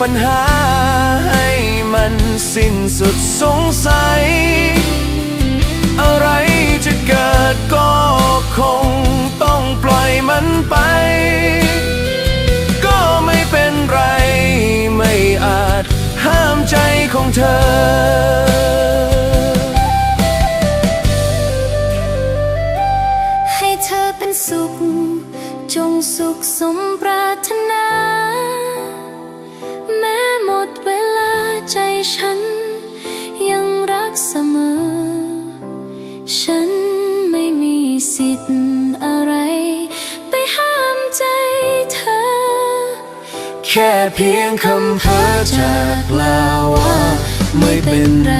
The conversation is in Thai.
ปัญหาให้มันสิ้นสุดสงสัย อะไรจะเกิดก็คงต้องปล่อยมันไป ก็ไม่เป็นไรไม่อาจห้ามใจของเธอให้เธอเป็นสุข จงสุขสมปรารถนา ฉันยังรักเสมอ ฉันไม่มีสิทธิ์อะไร ไปห้ามใจเธอ แค่เพียงคำเพ้อจากลาว่าไม่เป็นไร